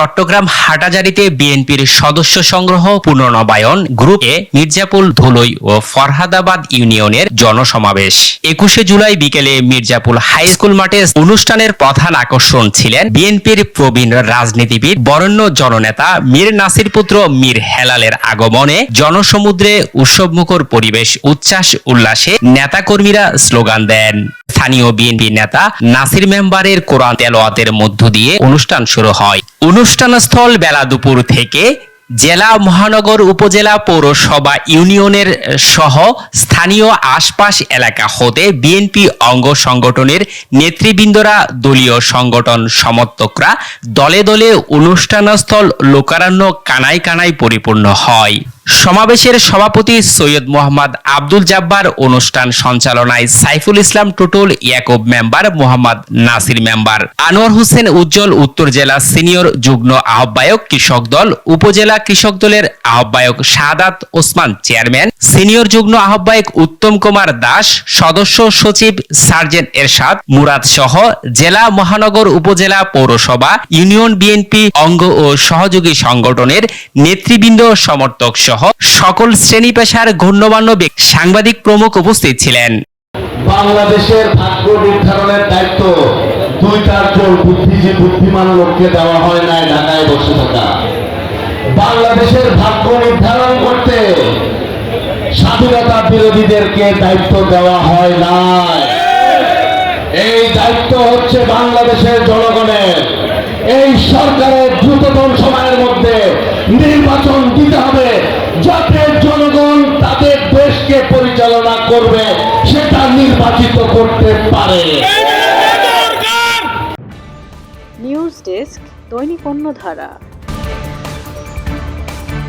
চট্টগ্রাম হাটাজারিতে বিএনপির সদস্য সংগ্রহ পুনর্নবায়ন গ্রুপে মির্জাপুল ধুলই ও ফরহাদাবাদ ইউনিয়নের জনসমাবেশ। একুশে জুলাই বিকেলে মির্জাপুল হাই স্কুল মাঠে অনুষ্ঠানের প্রধান আকর্ষণ ছিলেন বিএনপির প্রবীণ রাজনীতিবিদ বরেণ্য জননেতা মীর নাসির পুত্র মীর হেলালের আগমনে জনসমুদ্রে উৎসবমুখর পরিবেশ, উচ্ছ্বাস, উল্লাসে নেতাকর্মীরা স্লোগান দেন। স্থানীয় বিএনপি নেতা নাসির মেম্বারের কোরআন তেলোয়াতের মধ্য দিয়ে অনুষ্ঠান শুরু হয়। অনুষ্ঠানস্থল বেলা দুপুর থেকে জেলা মহানগর উপজেলা পৌরসভা ইউনিয়নের সহ স্থানীয় আশপাশ এলাকা হতে বিএনপি অঙ্গ সংগঠনের নেতৃবৃন্দরা দলীয় সংগঠন সমর্থকরা দলে দলে অনুষ্ঠানস্থল লোকারণ্য কানায় কানায় পরিপূর্ণ হয়। সমাবেশের সভাপতি সৈয়দ মোহাম্মদ আব্দুল জাব্বার, অনুষ্ঠান সঞ্চালনায় সাইফুল ইসলাম টুটুল, ইয়াকুব মেম্বার মোহাম্মদ নাসির মেম্বার। আনোয়ার হোসেন উজ্জ্বল, উত্তর জেলা সিনিয়র যুগ্ম আহ্বায়ক কৃষক দল, উপজেলা কৃষক দলের আহ্বায়ক শাহাদাত ওসমান, চেয়ারম্যান। সিনিয়র যুগ্ম আহ্বায়ক উত্তম কুমার দাস, সদস্য সচিব সার্জেন্ট এরশাদ, মুরাদ সহ জেলা মহানগর উপজেলা পৌরসভা, ইউনিয়ন বিএনপি অঙ্গ ও সহযোগী সংগঠনের নেতৃবৃন্দ, সমর্থক সহ সকল শ্রেণি পেশার গণ্যমান্য সাংবাদিক প্রমুখ উপস্থিত ছিলেন। বাংলাদেশের ভাগ্য নির্ধারণের দায়িত্ব দুই চারজন বুদ্ধিজীবী বুদ্ধিমান লোককে দেওয়া হয় নাই, ঢাকায় বসে থাকা। বাংলাদেশের ভাগ্য নির্ধারণ করতে স্বাধীনতা বিরোধীদেরকে দায়িত্ব দেওয়া হয় নাই। এই দায়িত্ব হচ্ছে বাংলাদেশের জনগণের। এই সরকারের দ্রুততম সময়ের মধ্যে নির্বাচন দিতে হবে। যাতে জনগণ তাদের দেশকে পরিচালনা করবে সেটা নির্বাচিত করতে পারে নিউজ ডেস্ক দৈনিক অন্যধারা